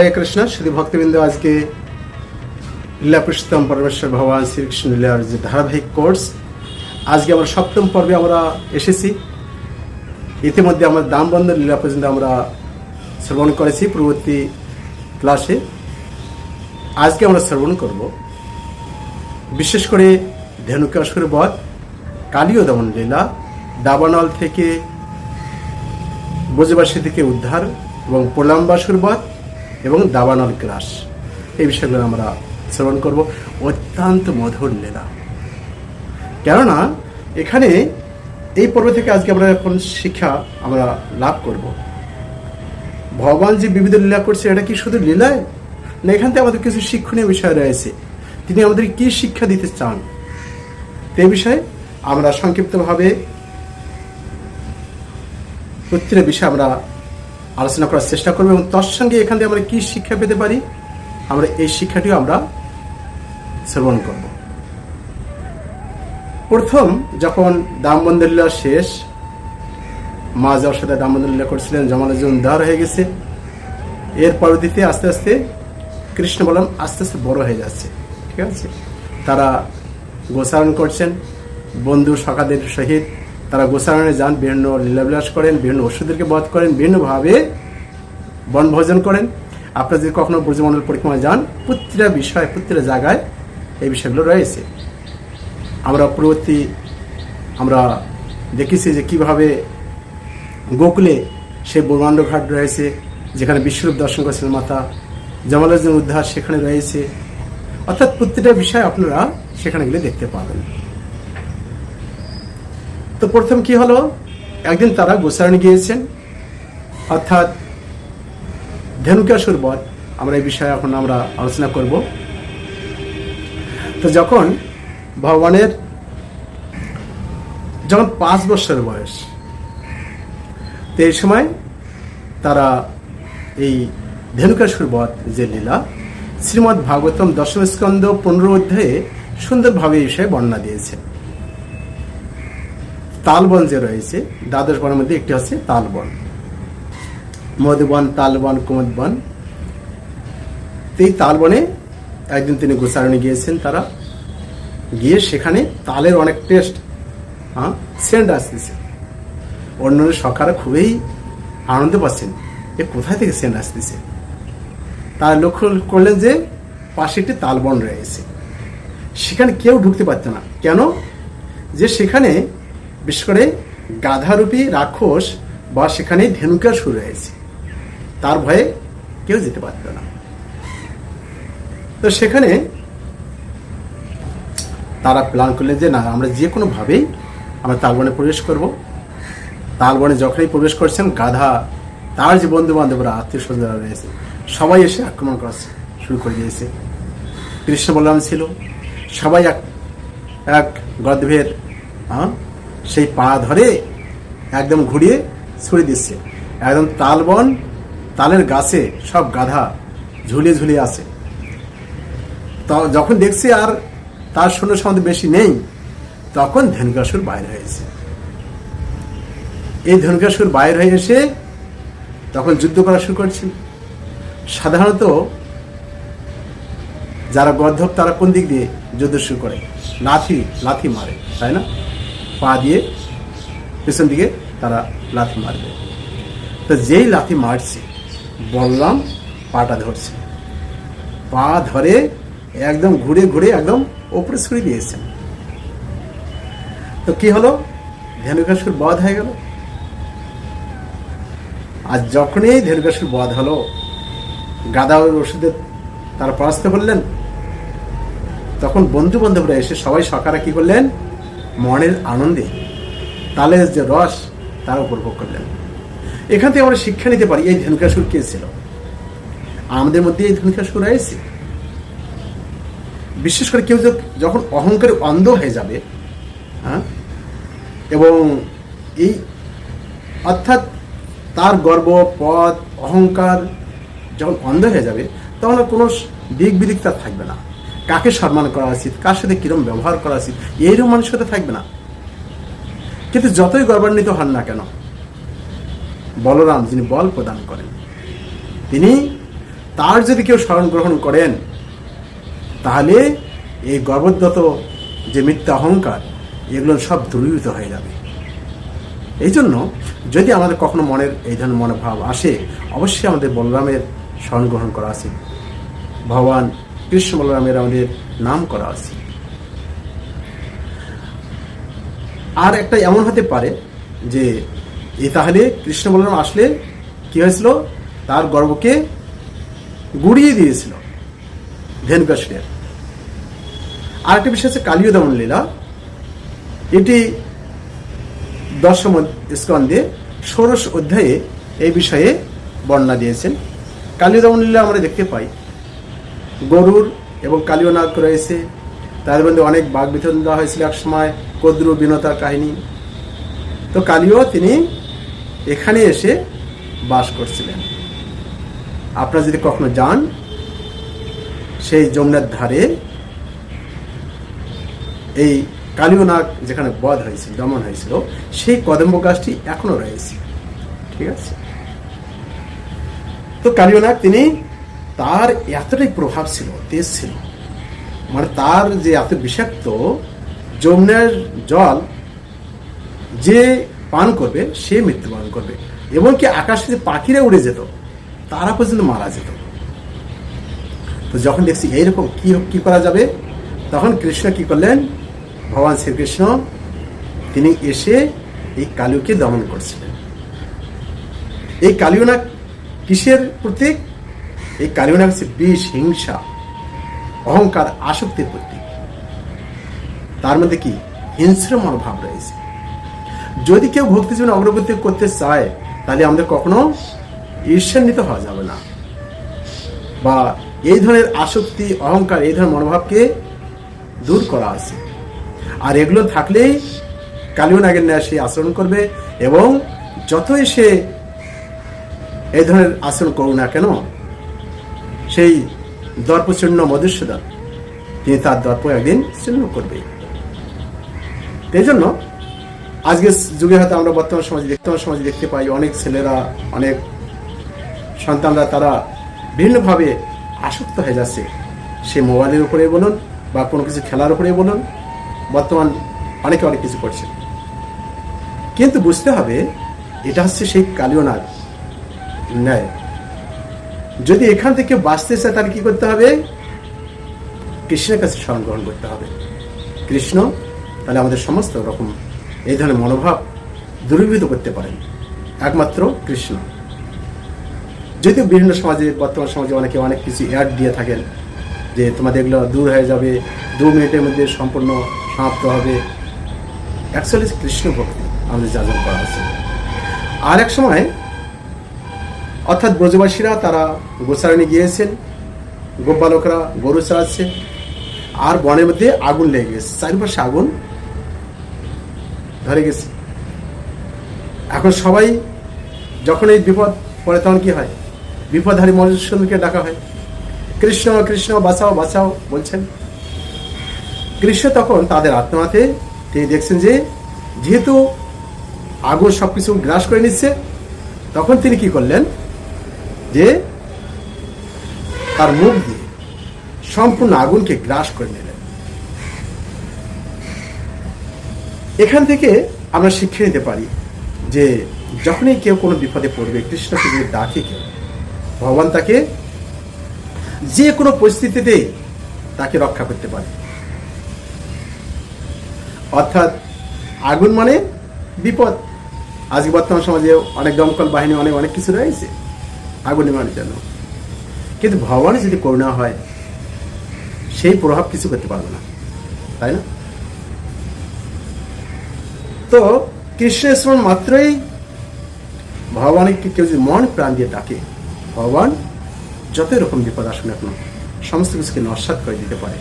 হরে কৃষ্ণ শুধু ভক্তবৃন্দ, আজকে লীলা পুরুষোত্তম পরমেশ্বর ভগবান শ্রীকৃষ্ণ লীলার যে ধারাবাহিক কোর্স, আজকে আমরা সপ্তম পর্বে আমরা এসেছি। ইতিমধ্যে আমরা দামবন্ধ লীলা পর্যন্ত আমরা শ্রবণ করেছি পূর্ববর্তী ক্লাসে। আজকে আমরা শ্রবণ করব বিশেষ করে ধেনুকাসুর বধ, কালীয় দমন লীলা, দাবানল থেকে ব্রজবাসী থেকে উদ্ধার এবং প্রলম্বাসুর বধ এবং দাবানল গ্রাস এই বিষয়গুলো আমরা শ্রবণ করব। অত্যন্ত মধুর লীলা। কেননা, এখানে এই পর্ব থেকে আজকে আমরা এখন শিক্ষা আমরা লাভ করব। ভগবান যে বিবিধ লীলা করছে, এটা কি শুধু লীলায়? না, এখান থেকে আমাদের কিছু শিক্ষণীয় বিষয় রয়েছে। তিনি আমাদের কি শিক্ষা দিতে চান? তো বিষয়ে আমরা সংক্ষিপ্তভাবে প্রত্যেকটা বিষয়ে আমরা আলোচনা করার চেষ্টা করব এবং তার সঙ্গে এখান থেকে আমরা কি শিক্ষা পেতে পারি, আমরা এই শিক্ষাটিও আমরা শ্রবণ করব। প্রথম, যখন দামবন্দলীলা শেষ, মা যাওয়ার সাথে দামবন্দলীলা করছিলেন জমানুজন উদ্ধার হয়ে গেছে। এর পরবর্তীতে আস্তে আস্তে কৃষ্ণ বলরাম আস্তে আস্তে বড় হয়ে যাচ্ছে, ঠিক আছে? তারা গোসারণ করছেন, বন্ধু সখাদের সহিত তারা গোসারণে যান বিভিন্ন লীলাবিলাস করেন, বিভিন্ন ওষুধদেরকে বধ করেন, বিভিন্নভাবে বনভোজন করেন। আপনারা যদি কখনো ব্রজমণ্ডল পরিক্রমায় যান, প্রতিটা বিষয়, প্রতিটা জায়গায় এই বিষয়গুলো রয়েছে। আমরা পূর্ববর্তী আমরা দেখেছি যে কীভাবে গোকুলে সেই ব্রহ্মাণ্ড ঘাট রয়েছে, যেখানে বিশ্বরূপ দর্শন করেছিলেন মাতা জমালুদ্দিন উদ্ধার সেখানে রয়েছে। অর্থাৎ প্রতিটা বিষয় আপনারা সেখানে গেলে দেখতে পাবেন। তো প্রথম কি হলো? একদিন তারা গোসারণে গিয়েছেন। অর্থাৎ ধেনুকাসুর বধ আমরা এই বিষয়ে এখন আমরা আলোচনা করব। তো যখন ভগবানের, যখন পাঁচ বছর বয়স, তো এই সময় তারা এই ধেনুকাসুর বধ যে লীলা, শ্রীমদ্ ভাগবতম দশম স্কন্দ পনেরো অধ্যায়ে সুন্দরভাবে এই বিষয়ে বর্ণনা দিয়েছে তালবন যে রয়েছে, দ্বাদশ বনের মধ্যে একটি হচ্ছে তালবন। মধুবন, তালবন, কুমুদবন। এই তালবনে একদিন তিনি গোসারণে গিয়েছেন তারা। গিয়ে সেখানে তালের অনেক টেস্ট হ্যাঁ সেন্ট আসতেছে। অন্য সকারা খুবই আনন্দ পাচ্ছেন এ কোথায় থেকে সেন্ট আসতেছে। তারা লক্ষ্য করলেন যে পাশে একটি তালবন রয়েছে। সেখানে কেউ ঢুকতে পারতো না। কেন? যে সেখানে বিশেষ করে গাধারূপী রাক্ষস বা সেখানে ধেনুকার শুরু হয়েছে। তার ভয়ে কেউ যেতে পারত না। তো সেখানে তারা প্ল্যান করলেন যে, না, আমরা যে কোনোভাবেই আমরা তালবনে প্রবেশ করব। তালবনে যখনই প্রবেশ করছেন, গাধা, তার যে বন্ধু বান্ধবরা আত্মীয় স্বজনরা রয়েছে, সবাই এসে আক্রমণ করা শুরু করে দিয়েছে। কৃষ্ণ বলরাম ছিল। সবাই এক এক গর্ধভের হ্যাঁ সেই পা ধরে একদম ঘুরিয়ে ছুড়ে দিচ্ছে। একদম তালবন তালের গাছে সব গাধা ঝুলিয়ে ঝুলিয়ে আছে। তো যখন দেখছি আর তার সৈন্য সম্বন্ধে বেশি নেই, তখন ধেনুকাসুর বাইরে হয়েছে এই ধনুকাসুর বাইরে হয়ে এসে তখন যুদ্ধ করা শুরু করছেন সাধারণত যারা গর্ধব, তারা কোন দিক দিয়ে যুদ্ধ শুরু করে? লাথি লাথি মারে, তাই না? পা দিয়ে পেছন দিকে তারা লাথি মারবে। তো যেই লাথি মারছে বললাম পাটা ধরছে। পা ধরে একদম ঘুরে ঘুরে একদম ওপরে ছুড়ে দিয়েছেন তো কি হলো? ধেনুকাসুর বধ হয়ে গেল। আর যখনই ধেনুকাসুর বধ হলো, গাদা ওষুধে তারা পরাস্ত করলেন। তখন বন্ধু বান্ধবরা এসে সবাই সকারা কি করলেন? মনের আনন্দে তালের যে রস, তার উপভোগ করলেন। এখান থেকে আমরা শিক্ষা নিতে পারি, এই ধনুকাসুর কে ছিল? আমাদের মধ্যে এই ধনুকাসুর রয়েছে। বিশেষ করে কেউ যখন অহংকারে অন্ধ হয়ে যাবে হ্যাঁ এবং এই অর্থাৎ তার গর্ব পদ অহংকার যখন অন্ধ হয়ে যাবে, তখন কোনো দিক বিদিক তার থাকবে না। কাকে সম্মান করা উচিত? কার সাথে কিরম ব্যবহার করা উচিত? এইরকম মানুষের সাথে থাকবে না। কিন্তু যতই গর্বান্বিত হন না কেন, বলরাম যিনি বল প্রদান করেন, তিনি তার যদি কেউ স্মরণ গ্রহণ করেন, তাহলে এই গর্ভদত যে মিথ্যা অহংকার, এগুলো সব দূরীভূত হয়ে যাবে। এই জন্য যদি আমাদের কখনো মনের এই ধরনের মনোভাব আসে, অবশ্যই আমাদের বলরামের স্মরণ গ্রহণ করা উচিত। ভগবান কৃষ্ণ বলরামের আমাদের নাম করা আছে। আর একটা এমন হতে পারে যে, এ তাহলে কৃষ্ণ বলরাম আসলে কি হয়েছিল? তার গর্বকে গুড়িয়ে দিয়েছিল ধেনুকাশ্রীর আরেকটা বিষয় হচ্ছে কালীয় দমন লীলা। এটি দশম স্কন্ধে ষোড়শ অধ্যায়ে এই বিষয়ে বর্ণনা দিয়েছেন। কালীয় দমন লীলা আমরা দেখতে পাই। গরুর এবং কালীয় নাগ রয়েছে। তাদের মধ্যে অনেক বাঘ বিতরণ দেওয়া হয়েছিল এক সময়, কদ্রু বিনতার কাহিনী। তো কালীয় তিনি এখানে এসে বাস করছিলেন। আপনারা যদি কখনো যান, সেই যমুনার ধারে এই কালীয় নাগ যেখানে বধ হয়েছিল, দমন হয়েছিল, সেই কদম্ব গাছটি এখনও রয়েছে। ঠিক আছে? তো কালীয় নাগ তিনি তার এতটাই প্রভাব ছিল, তেজ ছিল। মানে তার যে এত বিষাক্ত যমুনার জল যে পান করবে, সে মৃত্যুবরণ করবে। এবং কি আকাশে যে পাখিরা উড়ে যেত, তারা পর্যন্ত মারা যেত। তো যখন দেখছি এইরকম কি কি করা যাবে, তখন কৃষ্ণ কি করলেন? ভগবান শ্রীকৃষ্ণ, তিনি এসে এই কালিউকে দমন করছিলেন। এই কালিউনাগ কিসের প্রতীক? এই কালিউনাগ হচ্ছে বিষ, হিংসা, অহংকার, আসক্তির প্রতীক। তার মধ্যে কি হিংস্র মনোভাব রয়েছে? যদি কেউ ভক্তি জীবনে অগ্রগতি করতে চায়, তাহলে আমাদের কখনো ঈর্ষান্বিত হওয়া যাবে না। বা এই ধরনের আসক্তি, অহংকার, এই ধরনের মনোভাবকে দূর করা আছে। আর এগুলো থাকলেই কালীয় নাগের ন্যায় সে আচরণ করবে এবং যতই সে এই ধরনের আচরণ করুক না কেন সেই দর্পচূর্ণ মধুসূদন, তিনি তার দর্প একদিন চূর্ণ করবে এই জন্য আজকের যুগে হয়তো আমরা বর্তমান সমাজে বর্তমান সমাজে দেখতে পাই অনেক ছেলেরা, অনেক সন্তানরা তারা বিভিন্নভাবে আসক্ত হয়ে যাচ্ছে। সে মোবাইলের উপরে বলুন বা কোনো কিছু খেলার উপরে বলুন, বর্তমান অনেকে অনেক কিছু করছে। কিন্তু বুঝতে হবে, এটা হচ্ছে সেই কালীয় নাগ ন্যায়। যদি এখান থেকে বাঁচতে চায়, তাহলে কি করতে হবে? কৃষ্ণের কাছে স্মরণ গ্রহণ করতে হবে। কৃষ্ণ তাহলে আমাদের সমস্ত রকম এই ধরনের মনোভাব দূরীভূত করতে পারেন। একমাত্র কৃষ্ণ। যদিও বিভিন্ন সমাজে, বর্তমান সমাজে অনেকে অনেক কিছু অ্যাড দিয়ে থাকেন, যে তোমাদের এগুলো দূর হয়ে যাবে, দু মিনিটের মধ্যে সম্পূর্ণ সমাপ্ত হবে। অ্যাকচুয়ালি কৃষ্ণ ভক্তি আমাদের যাজন করা আছে। আর এক সময় অর্থাৎ ব্রজবাসীরা তারা গোসারণে গিয়েছেন, গোপালকরা গরু চড়াচ্ছে আর বনের মধ্যে আগুন লেগে গেছে, চারিপাশে আগুন ধরে গেছে। এখন সবাই যখন এই বিপদ পড়ে তখন কি হয়? বিপদহারী মধুসূদনকে ডাকা হয়। কৃষ্ণ কৃষ্ণ, বাঁচাও বাঁচাও বলছেন। কৃষ্ণ তখন তাদের আত্মাতে তিনি দেখছেন যে, যেহেতু আগুন সবকিছু গ্রাস করে নিচ্ছে, তখন তিনি কি করলেন? যে তার মুখ দিয়ে সম্পূর্ণ আগুনকে গ্রাস করে নিলেন। এখান থেকে আমরা শিক্ষা নিতে পারি যে যখনই কেউ কোনো বিপদে পড়বে কৃষ্ণকে যদি ডাকে কেউ, ভগবান তাকে যে কোনো পরিস্থিতিতে তাকে রক্ষা করতে পারে। অর্থাৎ আগুন মানে বিপদ। আজকে বর্তমান সমাজে অনেক দমকল বাহিনী, অনেক অনেক কিছু রয়েছে। আগুন নিবারণের জন্য। কিন্তু ভগবানের যদি করুণা হয়, সেই প্রভাব কিছু করতে পারবে না। তাই না? তো কৃষ্ণের স্মরণ মাত্রই ভগবানকে কেউ যদি মন প্রাণ দিয়ে ডাকে, ভগবান যতই রকম বিপদ আসুন না কেন, সমস্ত কিছুকে নস্বাত করে দিতে পারে।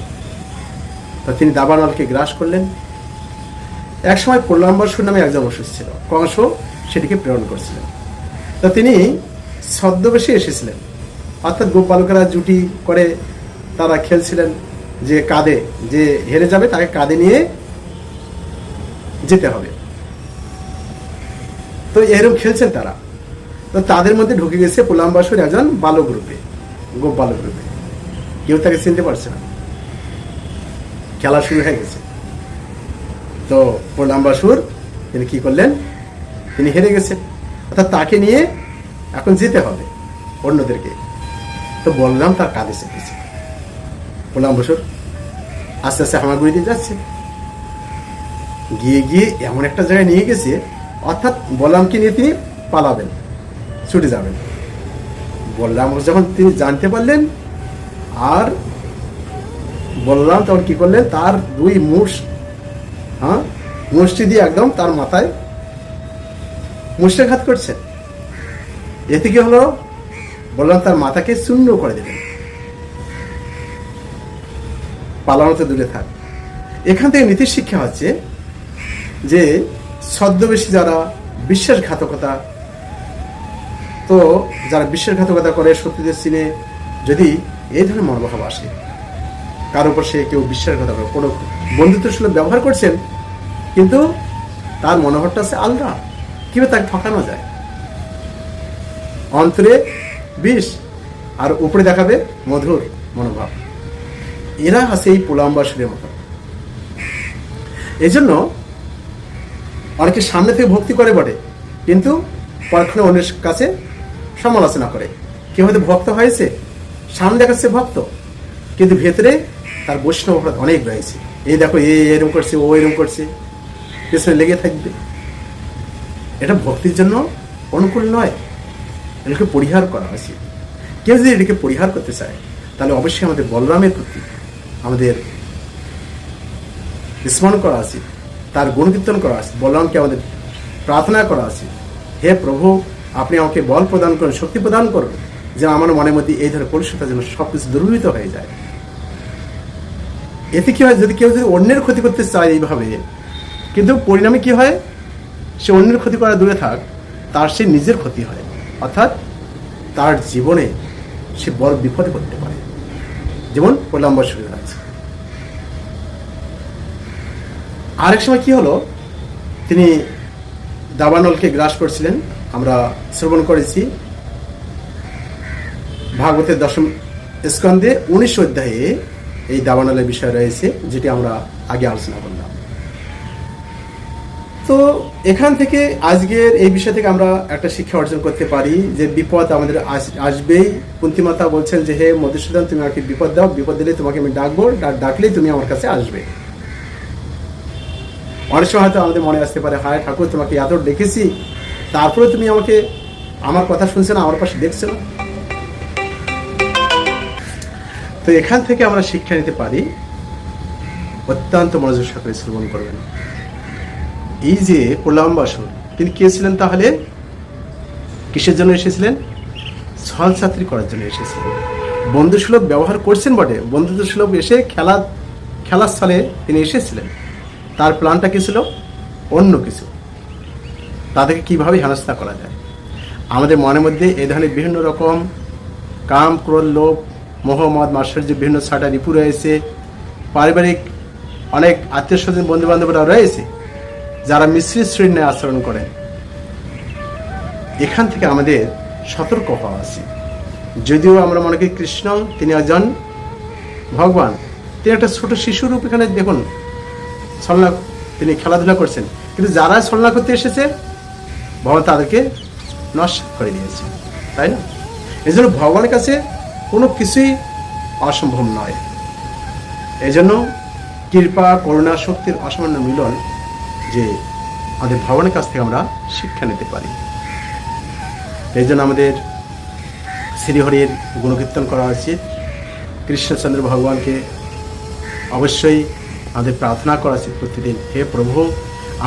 তা তিনি দাবানলকে গ্রাস করলেন। এক সময় প্রলম্বসুর নামে একজন অসুস্থ ছিল। কংস সেটিকে প্রেরণ করছিলেন। তা তিনি ছদ্মবেশে এসেছিলেন। অর্থাৎ গোপালকেরা জুটি করে তারা খেলছিলেন যে কাঁধে, যে হেরে যাবে তাকে কাঁধে নিয়ে যেতে হবে। তো এরকম খেলছেন তারা। তো তাদের মধ্যে ঢুকে গেছে পোলাম্বাসুর একজন বালক রূপে গোপ বালক রূপে কেউ তাকে চিনতে পারছে না। খেলা শুরু হয়ে গেছে। তো প্রণামবাসুর তিনি কি করলেন? তিনি হেরে গেছেন। অর্থাৎ তাকে নিয়ে এখন যেতে হবে অন্যদেরকে। তো বললাম, তার কাঁধে চেপেছে। প্রণাম বসুর আস্তে আস্তে হামাগুড়ি দিয়ে যাচ্ছে। গিয়ে গিয়ে এমন একটা জায়গায় নিয়ে গেছে, অর্থাৎ বললামকে নিয়ে তিনি পালাবেন, ছুটে যাবেন। বললাম যখন তিনি জানতে পারলেন, আর বললাম, তখন কি করলেন, তার দুই মুষ হ্যাঁ মুষ্টি দিয়ে একদম তার মাথায় মুষ্টাঘাত করছেন। এতে কি হলো? বললাম, তার মাথাকে শূন্য করে দিলেন পালানোতে দূরে থাক। এখান থেকে নীতির শিক্ষা হচ্ছে যে, ছদ্মবেশী যারা বিশ্বাসঘাতকতা, তো যারা বিশ্বাসঘাতকতা করে সত্যিদের চিনে, যদি এই ধরনের মনোভাব আসে কার উপর সে কেউ বিশ্বাসঘাতক কোনো বন্ধুত্ব সুলভ ব্যবহার করছেন, কিন্তু তার মনোভাবটা আছে আলাদা। কীভাবে তাকে ঠকানো যায়? অন্তরে বিষ আর উপরে দেখাবে মধুর মনোভাব। এরা আছে এই পোলাম্বাসুরের মতো। এই জন্য অনেকে সামনে থেকে ভক্তি করে বটে, কিন্তু পরক্ষণে অন্যের কাছে সমালোচনা করে। কেউ হয়তো ভক্ত হয়েছে, সামনে দেখাচ্ছে ভক্ত, কিন্তু ভেতরে তার বৈষ্ণব অপরাধ অনেক রয়েছে। এই দেখো, এ এরকম করছে, ও এরকম করছে, পেছনে লেগে থাকবে। এটা ভক্তির জন্য অনুকূল নয়। এটাকে পরিহার করা উচিত কেউ যদি এটাকে পরিহার করতে চায়, তাহলে অবশ্যই আমাদের বলরামের প্রতি আমাদের স্মরণ করা উচিত, তার গুণকীর্তন করা উচিত, বলরামকে আমাদের প্রার্থনা করা উচিত। হে প্রভু, আপনি আমাকে বল প্রদান করুন, শক্তি প্রদান করুন, যেন আমার মনের মধ্যে এই ধরনের পরিষ্কার যেন সব কিছু দুর্বৃত হয়ে যায়। এতে কি হয়, যদি কেউ যদি অন্যের ক্ষতি করতে চায় এইভাবে, কিন্তু পরিণামে কি হয়? সে অন্যের ক্ষতি করা দূরে থাক, তার সে নিজের ক্ষতি হয়। অর্থাৎ তার জীবনে সে বড় বিপদে পড়তে পারে। যেমন প্রলম্বর শুরু আছে আরেক সময় কি হলো? তিনি দাবানলকে গ্রাস করছিলেন। আমরা শ্রবণ করেছি। ভাগবতের দশম স্কন্ধে উনিশ অধ্যায়ে এই দাবানলের বিষয় রয়েছে, যেটি আমরা আগে আলোচনা করলাম। তো এখান থেকে আজকের এই বিষয় থেকে আমরা একটা শিক্ষা অর্জন করতে পারি যে বিপদ আমাদের আসবেই। কুন্তিমাতা বলছেন যে, হে মধুসূদন, তুমি আমাকে বিপদ দাও। বিপদ দিলে তোমাকে আমি ডাকবো। ডাক- ডাকলেই তুমি আমার কাছে আসবে। অনেক সময় হয়তো আমাদের মনে আসতে পারে, হায় ঠাকুর, তোমাকে এত ডেকেছি। তারপরে তুমি আমাকে আমার কথা শুনছো না, আমার পাশে দেখছ না। তো এখান থেকে আমরা শিক্ষা নিতে পারি। অত্যন্ত মনোযোগ সাথে শ্রবণ করবেন। এই যে প্রলম্বাসুর তিনি কে ছিলেন তাহলে? কিসের জন্য এসেছিলেন? ছল ছাত্রী করার জন্য এসেছিলেন। বন্ধু সুলভ ব্যবহার করছেন বটে। বন্ধুত্ব সুলভ এসে খেলা খেলার স্থলে তিনি এসেছিলেন। তার প্ল্যানটা কী ছিল? অন্য কিছু। তাদেরকে কীভাবে হেনস্থা করা যায়? আমাদের মনের মধ্যে এই ধরনের বিভিন্ন রকম কাম ক্রোল লোভ মোহাম্মদ মাশ্চর্য বিভিন্ন ছাটা রিপু রয়েছে। পারিবারিক অনেক আত্মীয় স্বজন বন্ধু বান্ধবরা রয়েছে। যারা মিশ্রিত শ্রেণি আচরণ করেন এখান থেকে আমাদের সতর্ক হওয়া উচিত। যদিও আমরা মনে করি কৃষ্ণ, তিনি একজন ভগবান। তিনি একটা ছোট শিশুরূপ এখানে দেখুন, ছলনা, তিনি খেলাধুলা করছেন। কিন্তু যারা ছলনা করতে এসেছে, ভগবান তাদেরকে নষ্ট করে দিয়েছে, তাই না? এই জন্য ভগবানের কাছে কোনো কিছুই অসম্ভব নয়। এই জন্য কৃপা, করুণা, শক্তির অসামান্য মিলন যে আমাদের ভগবানের কাছ থেকে আমরা শিক্ষা নিতে পারি। এই জন্য আমাদের শ্রীহরির গুণকীর্তন করা উচিত। কৃষ্ণচন্দ্র ভগবানকে অবশ্যই আমাদের প্রার্থনা করা উচিত প্রতিদিন, হে প্রভু,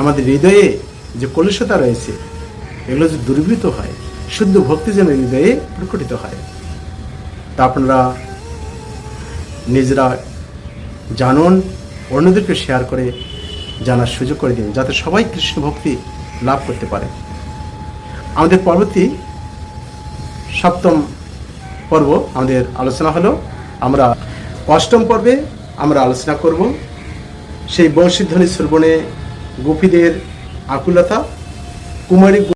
আমাদের হৃদয়ে যে কলুষতা রয়েছে, এগুলো যে দুর্বৃত হয়, শুদ্ধ ভক্তি যেন হৃদয়ে প্রকটিত হয়। তা আপনারা নিজেরা জানুন, অন্যদেরকে শেয়ার করে জানার সুযোগ করে দিন, যাতে সবাই কৃষ্ণ ভক্তি লাভ করতে পারে। আমাদের পরবর্তী সপ্তম পর্ব আমাদের আলোচনা হলো, আমরা অষ্টম পর্বে আমরা আলোচনা করব সেই বংশীধ্বনি শ্রবণে গোপীদের আকুলতা, কুমারী